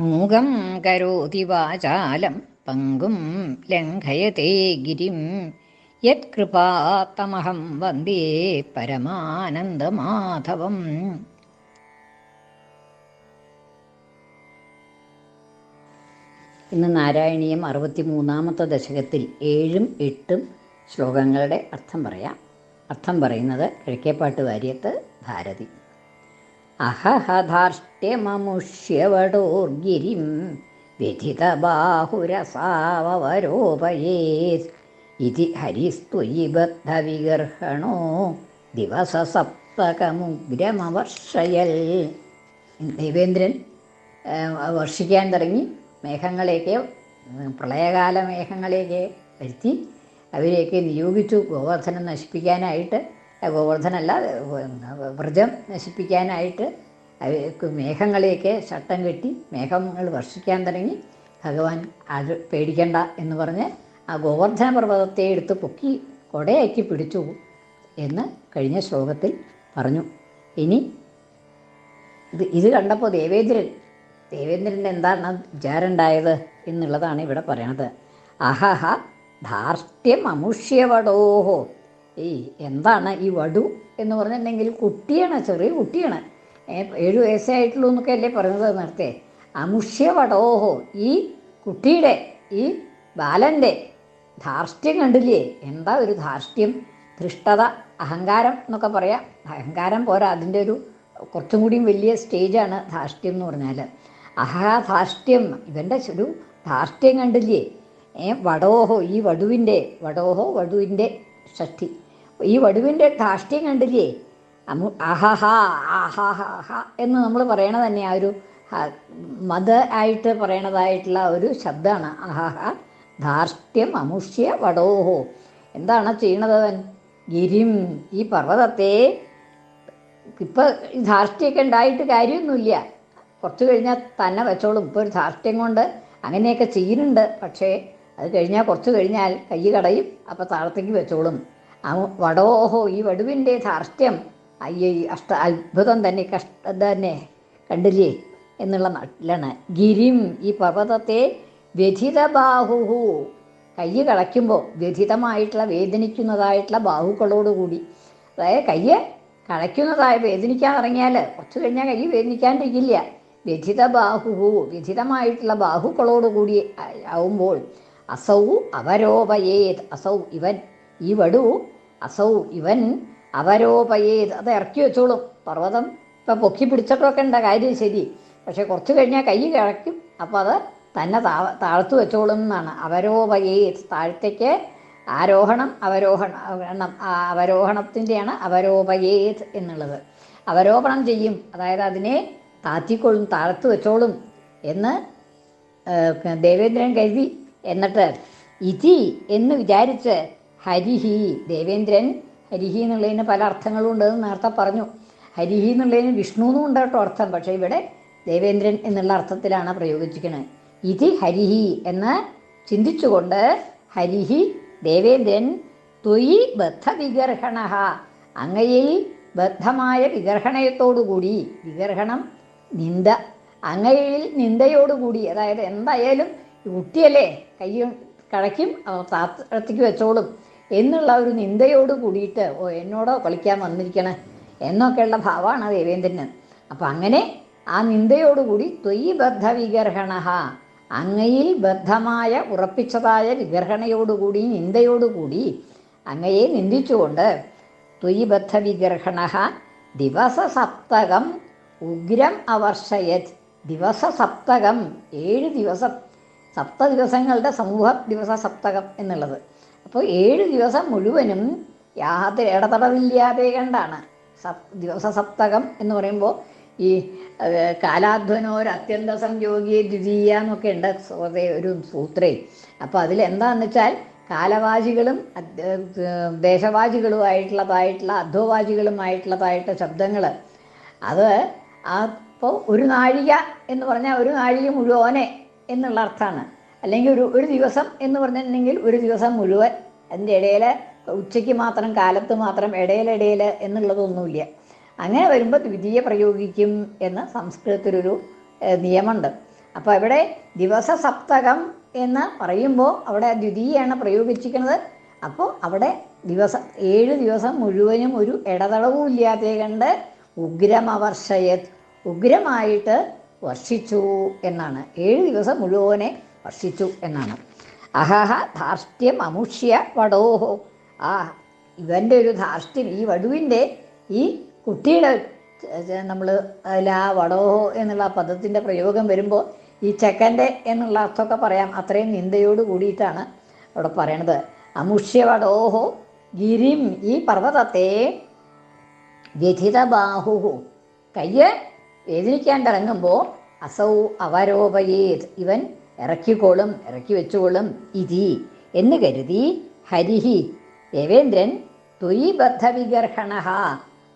മൂകം കരോതി വാചാലം പങ്കും ലംഘയത്തെ ഗിരിം. യത്കൃപാത്തമഹം വന്ദേ പരമാനന്ദമാധവം. ഇന്ന് നാരായണീയം അറുപത്തിമൂന്നാമത്തെ ദശകത്തിൽ ഏഴും എട്ടും ശ്ലോകങ്ങളുടെ അർത്ഥം പറയാം. അർത്ഥം പറയുന്നത് കിഴക്കേപ്പാട്ട് വാര്യത്ത് ഭാരതി. അഹഹധാർഷ്ട്യമമുഷ്യവടോർഗിരിം വ്യഥിതബാഹുരസാവരോപയേത് ഇതി ഹരിസ്തുയി ബദ്ധവിഗർഹണോ ദിവസസപ്തകമുഗ്രമവർഷയൽ. ദേവേന്ദ്രൻ ആ, വർഷിക്കാൻ തുടങ്ങി. മേഘങ്ങളെയൊക്കെ പ്രളയകാല മേഘങ്ങളെയൊക്കെ വരുത്തി അവരെയൊക്കെ നിയോഗിച്ചു. ഗോവർദ്ധനം നശിപ്പിക്കാനായിട്ട് ഗോവർദ്ധനല്ല വ്രജം നശിപ്പിക്കാനായിട്ട് മേഘങ്ങളെയൊക്കെ ചട്ടം കെട്ടി മേഘങ്ങൾ വർഷിക്കാൻ തുടങ്ങി. ഭഗവാൻ അത് പേടിക്കണ്ട എന്ന് പറഞ്ഞ് ആ ഗോവർദ്ധന പർവതത്തെ എടുത്ത് പൊക്കി കൊടയാക്കി പിടിച്ചു എന്ന് കഴിഞ്ഞ ശ്ലോകത്തിൽ പറഞ്ഞു. ഇനി ഇത് ഇത് കണ്ടപ്പോൾ ദേവേന്ദ്രൻ ദേവേന്ദ്രന്റെ എന്താണ് വിചാരണ്ടായത് എന്നുള്ളതാണ് ഇവിടെ പറയണത്. അഹഹ ധാർഷ്ട്യം അമുഷ്യവടോഹോ ഏയ് എന്താണ് ഈ വടു എന്ന് പറഞ്ഞിട്ടുണ്ടെങ്കിൽ കുട്ടിയാണ് ചെറിയ കുട്ടിയാണ്. ഏഴ് വയസ്സേ ആയിട്ടുള്ളൂ എന്നൊക്കെ അല്ലേ പറയുന്നത് നേരത്തെ. അമുഷ്യ വടോഹോ ഈ കുട്ടിയുടെ ഈ ബാലന്റെ ധാർഷ്ട്യം കണ്ടില്ലേ? എന്താ ഒരു ധാർഷ്ട്യം? ധൃഷ്ടത അഹങ്കാരം എന്നൊക്കെ പറയാം. അഹങ്കാരം പോരാ അതിന്റെ ഒരു കുറച്ചും കൂടിയും വലിയ സ്റ്റേജാണ് ധാർഷ്ട്യം എന്ന് പറഞ്ഞാൽ. അഹാ ധാർഷ്ട്യം ഇവന്റെ ഒരു ധാർഷ്ട്യം കണ്ടില്ലേ? ഏ വടോഹോ ഈ വടുവിന്റെ വടോഹോ വടുവിന്റെ ഷഷ്ടി. ഈ വടുവിന്റെ ധാഷ്ട്യം കണ്ടില്ലേ? ആഹാഹാ ആഹാഹ എന്ന് നമ്മൾ പറയണത് തന്നെ ആ ഒരു മത ആയിട്ട് പറയണതായിട്ടുള്ള ഒരു ശബ്ദമാണ് അഹഹ ധാർഷ്ട്യം അമുഷ്യ വടോഹോ. എന്താണ് ചെയ്യണത് അവൻ? ഗിരിം ഈ പർവതത്തെ ഇപ്പം ധാർഷ്ട്യമൊക്കെ ഉണ്ടായിട്ട് കാര്യമൊന്നുമില്ല. കുറച്ചു കഴിഞ്ഞാൽ തന്നെ വെച്ചോളും. ഇപ്പോൾ ഒരു ധാർഷ്ട്യം കൊണ്ട് അങ്ങനെയൊക്കെ ചെയ്യുന്നുണ്ട്. പക്ഷേ അത് കഴിഞ്ഞാൽ കുറച്ച് കഴിഞ്ഞാൽ കൈ കടയും അപ്പോൾ താഴത്തേക്ക് വെച്ചോളും. ആ വടോഹോ ഈ വടുവിന്റെ ധാർഷ്ട്യം അയ്യോ അഷ്ട അത്ഭുതം തന്നെ കഷ്ടം തന്നെ കണ്ടില്ലേ? എന്നുള്ള നാട്ടിലാണ് ഗിരിം ഈ പർവതത്തെ വ്യഥിത ബാഹുഹു കൈ കളയ്ക്കുമ്പോൾ വ്യഥിതമായിട്ടുള്ള വേദനിക്കുന്നതായിട്ടുള്ള ബാഹുക്കളോടുകൂടി അതായത് കൈ കളയ്ക്കുന്നതായ വേദനിക്കാൻ ഇറങ്ങിയാൽ കുറച്ച് കഴിഞ്ഞാൽ കൈ വേദനിക്കാണ്ടിരിക്കില്ല. വ്യഥിത ബാഹുഹു വ്യഥിതമായിട്ടുള്ള ബാഹുക്കളോടുകൂടി കൂടി ആവുമ്പോൾ അസൗ അവരോപയേത് അസൗ ഇവൻ ഈ വടു അസൗ ഇവൻ അവരോപയേത്. അത് ഇറക്കി വെച്ചോളൂ. പർവതം ഇപ്പം പൊക്കി പിടിച്ചിട്ടൊക്കെ ഉണ്ട് കാര്യം ശരി. പക്ഷെ കുറച്ച് കഴിഞ്ഞാൽ കൈ കിഴക്കും. അപ്പോൾ അത് തന്നെ താ താഴ്ത്തു വെച്ചോളും എന്നാണ്. അവരോപയേത് താഴത്തേക്ക് ആരോഹണം അവരോഹണം അവരോഹണത്തിന്റെയാണ് അവരോപയേത് എന്നുള്ളത്. അവരോപണം ചെയ്യും. അതായത് അതിനെ താത്തിക്കൊള്ളും താഴ്ത്തു വെച്ചോളും എന്ന് ദേവേന്ദ്രൻ കരുതി. എന്നിട്ട് ഇതി എന്ന് വിചാരിച്ച് ഹരിഹി ദേവേന്ദ്രൻ ഹരിഹി എന്നുള്ളതിന് പല അർത്ഥങ്ങളും ഉണ്ടെന്ന് നേരത്തെ പറഞ്ഞു. ഹരിഹി എന്നുള്ളതിന് വിഷ്ണു എന്നും ഉണ്ട് കേട്ടോ അർത്ഥം. പക്ഷേ ഇവിടെ ദേവേന്ദ്രൻ എന്നുള്ള അർത്ഥത്തിലാണ് പ്രയോഗിച്ചിരിക്കുന്നത് ഇതി ഹരിഹി എന്ന് ചിന്തിച്ചുകൊണ്ട് ഹരിഹി ദേവേന്ദ്രൻ ത്വയി ബദ്ധവിഗർഹണ അങ്ങയിൽ ബദ്ധമായ വിഗർഹണയത്തോടുകൂടി വിഗർഹണം നിന്ദ. അങ്ങയിൽ നിന്ദയോടുകൂടി അതായത് എന്തായാലും കുട്ടിയല്ലേ? കൈ കഴയ്ക്കും താത്തടത്തേക്ക് വെച്ചോളും. എന്നുള്ള ഒരു നിന്ദയോട് കൂടിയിട്ട് ഓ എന്നോടോ കളിക്കാൻ വന്നിരിക്കണേ? എന്നൊക്കെയുള്ള ഭാവമാണ് ദേവേന്ദ്രന്. അപ്പം അങ്ങനെ ആ നിന്ദയോടുകൂടി ത്വയി ബദ്ധ വിഗർഹണ അങ്ങയിൽ ബദ്ധമായ ഉറപ്പിച്ചതായ വിഗർഹണയോടുകൂടി നിന്ദയോടുകൂടി അങ്ങയെ നിന്ദിച്ചുകൊണ്ട് ത്വയി ബദ്ധ വിഗർഹണ ദിവസസപ്തകം ഉഗ്രം അവർഷയത്. ദിവസ സപ്തകം ഏഴ് ദിവസം സപ്ത ദിവസങ്ങളുടെ സമൂഹ ദിവസ സപ്തകം എന്നുള്ളത്. അപ്പോൾ ഏഴ് ദിവസം മുഴുവനും യാതൊരു ഇടതടവില്ലാതെ കണ്ടാണ് സപ് ദിവസ സപ്തകം എന്ന് പറയുമ്പോൾ ഈ കാലാധ്വനോ കാലാധ്വനോർ അത്യന്ത സംയോഗി ദ്വിതീയ എന്നൊക്കെ ഉണ്ട് ഒരു സൂത്രേ. അപ്പോൾ അതിൽ എന്താണെന്ന് വെച്ചാൽ കാലവാചികളും ദേശവാചികളുമായിട്ടുള്ളതായിട്ടുള്ള അധോവാചികളുമായിട്ടുള്ളതായിട്ട് ശബ്ദങ്ങൾ. അത് അപ്പോൾ ഒരു നാഴിക എന്ന് പറഞ്ഞാൽ ഒരു നാഴിക മുഴുവനെ എന്നുള്ള അർത്ഥമാണ്. അല്ലെങ്കിൽ ഒരു ഒരു ദിവസം എന്ന് പറഞ്ഞിട്ടുണ്ടെങ്കിൽ ഒരു ദിവസം മുഴുവൻ അതിന്റെ ഇടയിൽ ഉച്ചയ്ക്ക് മാത്രം കാലത്ത് മാത്രം ഇടയിലിടയിൽ എന്നുള്ളതൊന്നുമില്ല. അങ്ങനെ വരുമ്പോൾ ദ്വിതീയ പ്രയോഗിക്കും എന്ന് സംസ്കൃതത്തിലൊരു നിയമമുണ്ട്. അപ്പോൾ ഇവിടെ ദിവസ സപ്തകം എന്ന് പറയുമ്പോൾ അവിടെ ദ്വിതീയാണ് പ്രയോഗിച്ചിരിക്കുന്നത്. അപ്പോൾ അവിടെ ദിവസം ഏഴ് ദിവസം മുഴുവനും ഒരു ഇടതടവും ഇല്ലാതെ കണ്ട് ഉഗ്രമവർഷയത് ഉഗ്രമായിട്ട് വർഷിച്ചു എന്നാണ്. ഏഴ് ദിവസം മുഴുവനെ വർഷിച്ചു എന്നാണ്. അഹഹ ധാർഷ്ട്യം അമുഷ്യ വടോഹോ. ആ ഇവന്റെ ഒരു ധാർഷ്ട്യം ഈ വടുവിന്റെ ഈ കുട്ടിയുടെ നമ്മൾ ആ വടോഹോ എന്നുള്ള പദത്തിന്റെ പ്രയോഗം വരുമ്പോൾ ഈ ചെക്കന്റെ എന്നുള്ള അർത്ഥമൊക്കെ പറയാം. അത്രയും നിന്ദയോട് കൂടിയിട്ടാണ് അവിടെ പറയണത്. അമുഷ്യ വടോഹോ ഗിരിം ഈ പർവതത്തെ വ്യഥിതബാഹു കയ്യ് വേദനിക്കാൻ തുടങ്ങുമ്പോൾ അസൗ അവരോപയേത്. ഇവൻ ഇറക്കിക്കോളും ഇറക്കി വെച്ചുകൊള്ളും ഇതി എന്ന് കരുതി ഹരിഹി ദേവേന്ദ്രൻ ത്വയി ബദ്ധവിഗർഹണ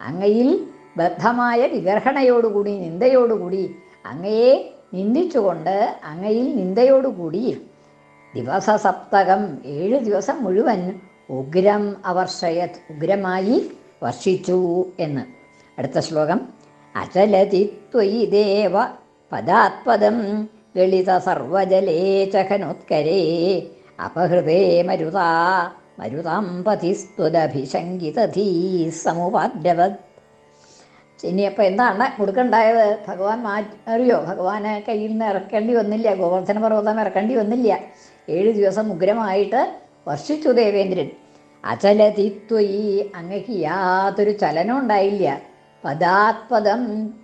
അങ്ങയിൽ ബദ്ധമായ വിഗർഹണയോടുകൂടി നിന്ദയോടുകൂടി അങ്ങയെ നിന്ദിച്ചുകൊണ്ട് അങ്ങയിൽ നിന്ദയോടുകൂടി ദിവസ സപ്തകം ഏഴ് ദിവസം മുഴുവൻ ഉഗ്രം അവർഷയത് ഉഗ്രമായി വർഷിച്ചു എന്ന്. അടുത്ത ശ്ലോകം. അചലതി ത്വയി ദേവ പദാത്പദം ലളിത സർവജലേ ചഖനോത്കരേ. അപഹൃതേ മരുതാ മരുതാം പതിസ്തുതഭിശങ്കിതധീ സമുപാദ്രവത് ഇനിയപ്പോൾ എന്താണ് കൊടുക്കണ്ടായത്? ഭഗവാൻ മാറ്റി അറിയോ? ഭഗവാനെ കയ്യിൽ നിന്ന് ഇറക്കേണ്ടി വന്നില്ല. ഗോവർദ്ധന പർവതം ഇറക്കേണ്ടി വന്നില്ല. ഏഴ് ദിവസം ഉഗ്രമായിട്ട് വർഷിച്ചു ദേവേന്ദ്രൻ. അചലതിത്വയി അങ്ങക്ക് യാതൊരു ചലനം ഉണ്ടായില്ല. പദാത്പദം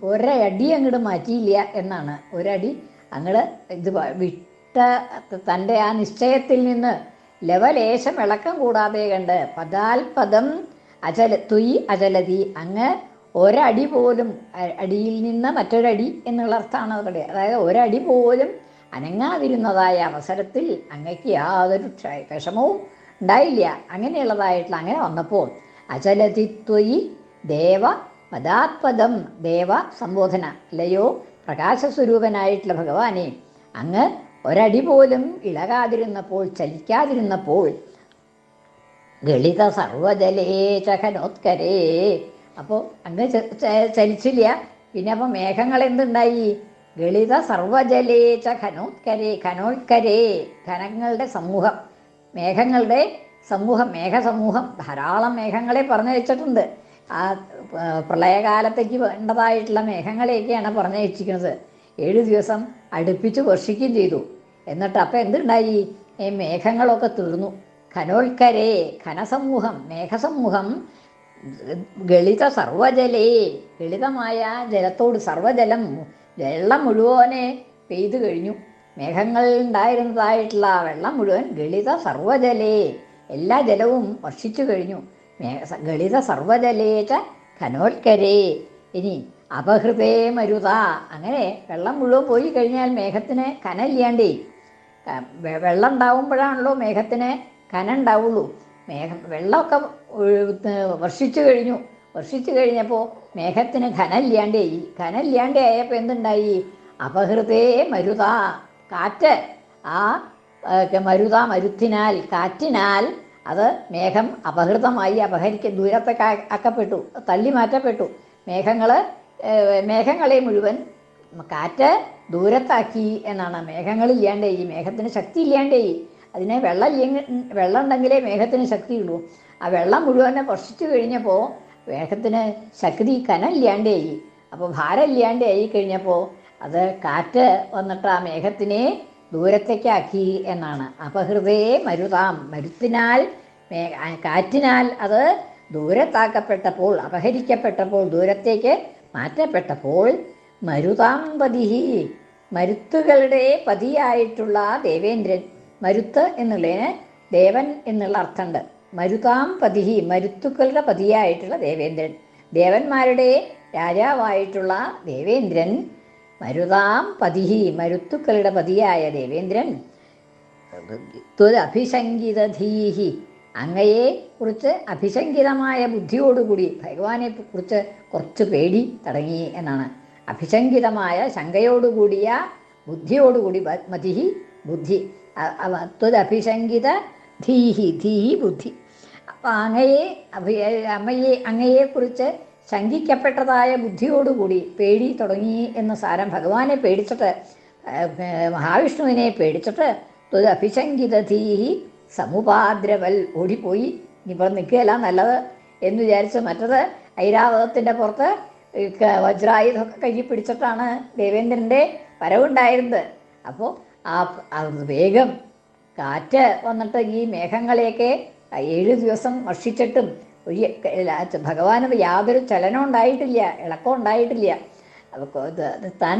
ഒരടി അങ്ങോട്ട് മാറ്റിയില്ല എന്നാണ്. ഒരടി അങ്ങോട്ട് ഇത് വിട്ട തന്റെ ആ നിശ്ചയത്തിൽ നിന്ന് ലവലേശം ഇളക്കം കൂടാതെ കണ്ട് പദാൽപദം അചല തുയ് അചലതി. അങ്ങ് ഒരടി പോലും അടിയിൽ നിന്ന് മറ്റൊരടി എന്നുള്ള അർത്ഥമാണ് അവരുടെ. അതായത് ഒരടി പോലും അനങ്ങാതിരുന്നതായ അവസരത്തിൽ അങ്ങക്ക് യാതൊരു വിഷമവും ഉണ്ടായില്ല. അങ്ങനെയുള്ളതായിട്ടുള്ള അങ്ങനെ വന്നപ്പോൾ അചലതിത്വയി ദേവ പദാത്പദം ദേവ സംബോധന അല്ലയോ പ്രകാശസ്വരൂപനായിട്ടുള്ള ഭഗവാനെ അങ്ങ് ഒരടി പോലും ഇളകാതിരുന്നപ്പോൾ ചലിക്കാതിരുന്നപ്പോൾ ഗളിത സർവജലേ ചഹനോത്കരേ. അപ്പോൾ അങ്ങ് ചലിച്ചില്ല. പിന്നെ അപ്പോൾ മേഘങ്ങൾ എന്തുണ്ടായി? ഗളിത സർവജലേ ച ഖനോത്കരേ ഖനോത്കരേ ഖനങ്ങളുടെ സമൂഹം മേഘങ്ങളുടെ സമൂഹം മേഘസമൂഹം ധാരാളം മേഘങ്ങളെ പറഞ്ഞു വെച്ചിട്ടുണ്ട്. ആ പ്രളയകാലത്തേക്ക് വേണ്ടതായിട്ടുള്ള മേഘങ്ങളെയൊക്കെയാണ് പറഞ്ഞു വെച്ചിരിക്കുന്നത് ഏഴ് ദിവസം അടുപ്പിച്ച് വർഷിക്കുകയും ചെയ്തു. എന്നിട്ട് അപ്പം എന്തുണ്ടായി? ഈ മേഘങ്ങളൊക്കെ തീർന്നു. ഖനോൽക്കരേ ഖനസമൂഹം മേഘസമൂഹം ഗളിത സർവജലേ ഗളിതമായ ജലത്തോട് സർവജലം വെള്ളം മുഴുവനെ പെയ്തു കഴിഞ്ഞു. മേഘങ്ങളിൽ ഉണ്ടായിരുന്നതായിട്ടുള്ള വെള്ളം മുഴുവൻ ഗളിത സർവജലേ എല്ലാ ജലവും വർഷിച്ചു കഴിഞ്ഞു. ഗളിത സർവജലേച്ച ഖനോൽക്കരേ ഇനി അപഹൃതേ മരുത. അങ്ങനെ വെള്ളം മുഴുവൻ പോയി കഴിഞ്ഞാൽ മേഘത്തിന് കനയില്ലാണ്ടേ വെള്ളം ഉണ്ടാവുമ്പോഴാണല്ലോ മേഘത്തിന് കന ഉണ്ടാവുള്ളൂ മേഘം വെള്ളമൊക്കെ വർഷിച്ചു കഴിഞ്ഞു. വർഷിച്ചു കഴിഞ്ഞപ്പോൾ മേഘത്തിന് ഖനയില്ലാണ്ടായി ഖനയില്ലാണ്ടേ ആയപ്പോൾ എന്തുണ്ടായി? അപഹൃതേ മരുത. കാറ്റ് ആ, മരുത മരുത്തിനാൽ കാറ്റിനാൽ അത് മേഘം അപഹൃതമായി അപഹരിക്ക ദൂരത്തെ അക്കപ്പെട്ടു തള്ളി മാറ്റപ്പെട്ടു. മേഘങ്ങൾ മേഘങ്ങളെ മുഴുവൻ കാറ്റ് ദൂരത്താക്കി എന്നാണ്. മേഘങ്ങളില്ലാണ്ടേ ഈ മേഘത്തിന് ശക്തി ഇല്ലാണ്ടേ അതിനെ വെള്ളം ഇല്ലെങ്കിൽ വെള്ളം ഉണ്ടെങ്കിലേ മേഘത്തിന് ശക്തിയുള്ളൂ. ആ വെള്ളം മുഴുവനെ വർഷിച്ചു കഴിഞ്ഞപ്പോൾ മേഘത്തിന് ശക്തി കനമില്ലാണ്ടേ അപ്പോൾ ഭാരം ഇല്ലാണ്ടേ ആയി കഴിഞ്ഞപ്പോൾ അത് കാറ്റ് വന്നിട്ട് ആ മേഘത്തിനെ ദൂരത്തേക്കാക്കി എന്നാണ്. അപഹൃതയെ മരുതാം. മരുത്തിനാൽ കാറ്റിനാൽ അത് ദൂരത്താക്കപ്പെട്ടപ്പോൾ അപഹരിക്കപ്പെട്ടപ്പോൾ ദൂരത്തേക്ക് മാറ്റപ്പെട്ടപ്പോൾ മരുതാം പതിഹി. മരുത്തുകളുടെ പതിയായിട്ടുള്ള ദേവേന്ദ്രൻ മരുത്ത് എന്നുള്ളതിന് ദേവൻ എന്നുള്ള അർത്ഥമുണ്ട്. മരുതാം പതിഹി മരുത്തുക്കളുടെ പതിയായിട്ടുള്ള ദേവേന്ദ്രൻ. ദേവന്മാരുടെ രാജാവായിട്ടുള്ള ദേവേന്ദ്രൻ മരുതാം പതിഹി മരുത്തുക്കളുടെ പതിയായ ദേവേന്ദ്രൻ. ത്വരഭിശങ്കിതധീഹി അങ്ങയെ കുറിച്ച് അഭിശങ്കിതമായ ബുദ്ധിയോടുകൂടി ഭഗവാനെ കുറിച്ച് കുറച്ച് പേടി തുടങ്ങി എന്നാണ്. അഭിശങ്കിതമായ ശങ്കയോടുകൂടിയ ബുദ്ധിയോടുകൂടി മതിഹി ബുദ്ധി. ത്വരഭിശങ്കിത ധീഹി ധീഹി ബുദ്ധി. അപ്പം അങ്ങയെ അഭി അമ്മയെ അങ്ങയെക്കുറിച്ച് ശങ്കിക്കപ്പെട്ടതായ ബുദ്ധിയോടുകൂടി പേടി തുടങ്ങി എന്ന് സാരം ഭഗവാനെ പേടിച്ചിട്ട് മഹാവിഷ്ണുവിനെ പേടിച്ചിട്ട് ത്വത് അഭിശങ്കിതധീഹി സമുപാദ്രവൽ ഓടിപ്പോയി. ഇനിയിപ്പോൾ നിൽക്കുകയല്ല നല്ലത് എന്ന് വിചാരിച്ച് മറ്റത് ഐരാവതത്തിന്റെ പുറത്ത് വജ്രായുധമൊക്കെ കയ്യിൽ പിടിച്ചിട്ടാണ് ദേവേന്ദ്രന്റെ വരവുണ്ടായിരുന്നത്. അപ്പോൾ ആ വേഗം കാറ്റ് വന്നിട്ട് ഈ മേഘങ്ങളെയൊക്കെ ഏഴ് ദിവസം വർഷിച്ചിട്ടും ഒരു ഭഗവാന് യാതൊരു ചലനം ഉണ്ടായിട്ടില്ല ഇളക്കം ഉണ്ടായിട്ടില്ല. അപ്പോൾ ഇത് താൻ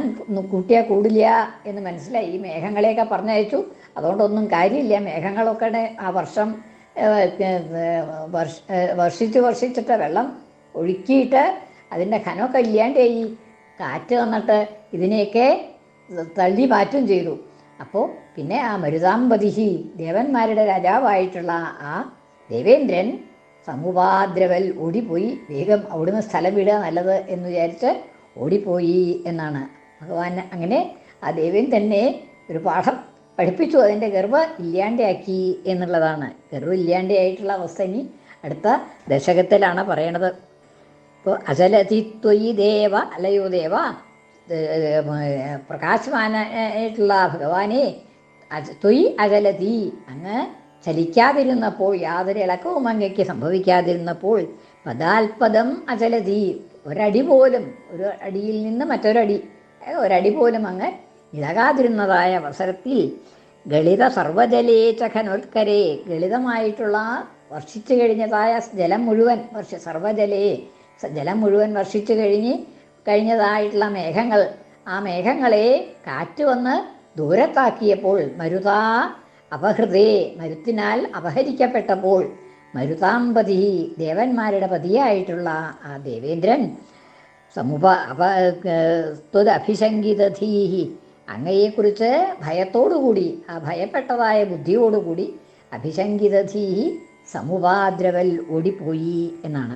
കൂട്ടിയാൽ കൂടില്ല എന്ന് മനസ്സിലായി. ഈ മേഘങ്ങളെയൊക്കെ പറഞ്ഞയച്ചു. അതുകൊണ്ടൊന്നും കാര്യമില്ല. മേഘങ്ങളൊക്കെ ആ വർഷ വർഷിച്ച് വർഷിച്ചിട്ട് വെള്ളം ഒഴുക്കിയിട്ട് അതിന്റെ ഖനമൊക്കെ ഇല്ലാണ്ടായി. കാറ്റ് വന്നിട്ട് ഇതിനെയൊക്കെ തള്ളി മാറ്റും ചെയ്തു. അപ്പോൾ പിന്നെ ആ മരുതാമ്പതിഹി ദേവന്മാരുടെ രാജാവായിട്ടുള്ള ആ ദേവേന്ദ്രൻ സമുപാദ്രവൽ ഓടിപ്പോയി. വേഗം അവിടുന്ന് സ്ഥലം വിടുക നല്ലത് എന്ന് വിചാരിച്ച് ഓടിപ്പോയി എന്നാണ്. ഭഗവാൻ അങ്ങനെ ആ ദേവൻ തന്നെ ഒരു പാഠം പഠിപ്പിച്ചു. അതിന്റെ ഗർഭ ഇല്ലാണ്ടാക്കി എന്നുള്ളതാണ്. ഗർഭം ഇല്ലാണ്ടായിട്ടുള്ള അവസ്ഥ ഇനി അടുത്ത ദശകത്തിലാണ് പറയണത്. ഇപ്പോൾ അചലതിത്വയി ദേവ അലയോ ദേവ? പ്രകാശമാനായിട്ടുള്ള ഭഗവാനെ ത്വയി അചലതി. അങ്ങ് ചലിക്കാതിരുന്നപ്പോൾ യാതൊരു ഇളക്കവും അങ്ങയ്ക്ക് സംഭവിക്കാതിരുന്നപ്പോൾ പദാൽപദം അചലതി. ഒരടി പോലും ഒരു അടിയിൽ നിന്ന് മറ്റൊരടി ഒരടി പോലും അങ്ങ് ഇളകാതിരുന്നതായ അവസരത്തിൽ ഗളിത സർവജലേ ചഖനോത്കരേ ഗളിതമായിട്ടുള്ള വർഷിച്ചു കഴിഞ്ഞതായ ജലം മുഴുവൻ വർഷ സർവജലേ ജലം മുഴുവൻ വർഷിച്ചു കഴിഞ്ഞ് കഴിഞ്ഞതായിട്ടുള്ള മേഘങ്ങൾ ആ മേഘങ്ങളെ കാറ്റ് വന്ന് ദൂരത്താക്കിയപ്പോൾ മരുതാ അപഹൃതേ മരുത്തിനാൽ അപഹരിക്കപ്പെട്ടപ്പോൾ മരുതാമ്പതി ദേവന്മാരുടെ പതിയായിട്ടുള്ള ആ ദേവേന്ദ്രൻ സമുപ അപ ത്വതഭിശങ്കിതധീഹി അങ്ങയെക്കുറിച്ച് ഭയത്തോടുകൂടി ആ ഭയപ്പെട്ടതായ ബുദ്ധിയോടുകൂടി അഭിശങ്കിതധീഹി സമുപാദ്രവൽ ഓടിപ്പോയി എന്നാണ്.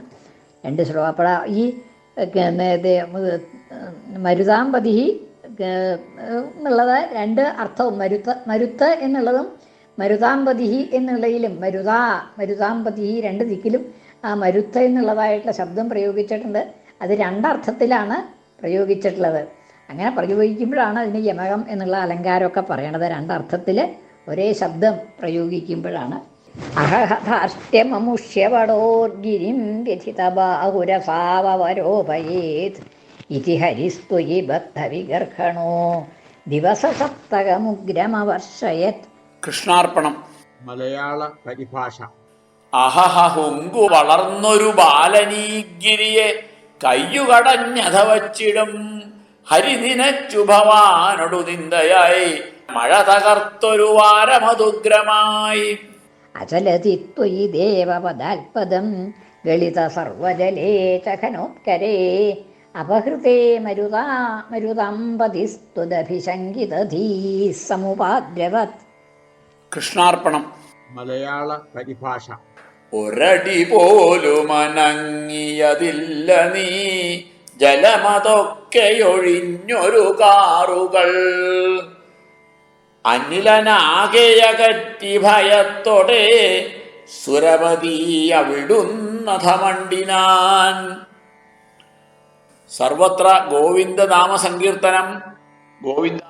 രണ്ട് ശ്ലോകം ഈ മരുതാമ്പതി എന്നുള്ളത് രണ്ട് അർത്ഥവും. മരുത്ത മരുത്ത് എന്നുള്ളതും മരുതാമ്പതി എന്നുള്ളതിലും മരുതാ മരുതാമ്പതി രണ്ട് ദിക്കിലും ആ മരുത്ത എന്നുള്ളതായിട്ടുള്ള ശബ്ദം പ്രയോഗിച്ചിട്ടുണ്ട്. അത് രണ്ടർത്ഥത്തിലാണ് പ്രയോഗിച്ചിട്ടുള്ളത്. അങ്ങനെ പ്രയോഗിക്കുമ്പോഴാണ് അതിന് യമകം എന്നുള്ള അലങ്കാരമൊക്കെ പറയണത്. രണ്ടർത്ഥത്തിൽ ഒരേ ശബ്ദം പ്രയോഗിക്കുമ്പോഴാണ്. അഹധാർഷ്ട്യമമുഷ്യവടോർഗിരിം വ്യഥിതബാഹുരസാവരോപയേത് ഇതി ബദ്ധവിഗർഹണോ. ദിവസസപ്തകമുഗ്രമവർഷയത് കൃഷ്ണാർപ്പണം. മലയാള പരിഭാഷ. അഹഹുങ്കു വളർന്നൊരു ബാലനീഗിരിയെ കയ്യുകടഞ്ഞതവച്ചിടും. ഹരിനിനച്ചു ഭവാനൊടു നിന്ദയായി മഴ തകർത്തൊരു വാരമതുഗ്രമായി അചലതി ത്വയി ദേവപദാൽപദം ഗളിത സർവജലേ ചഖനോത്കരേ അപഹൃതേ മരുതാ മരുതാമ്പതിസ്തുതഭിശങ്കിതധീ സമുപാദ്രവത് കൃഷ്ണാർപ്പണം. മലയാള പരിഭാഷ. ഒരടി പോലും അനങ്ങിയതില്ല നീ. ജലമതൊക്കെയൊഴിഞ്ഞൊരു കാറുകൾ. അനിലനാകെയകറ്റി ഭയത്തോടെ സുരപതി അവിടുന്നഥമണ്ടിനാൻ സർവത്ര ഗോവിന്ദ നാമസങ്കീർത്തനം. ഗോവിന്ദ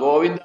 ഗോവിന്ദ.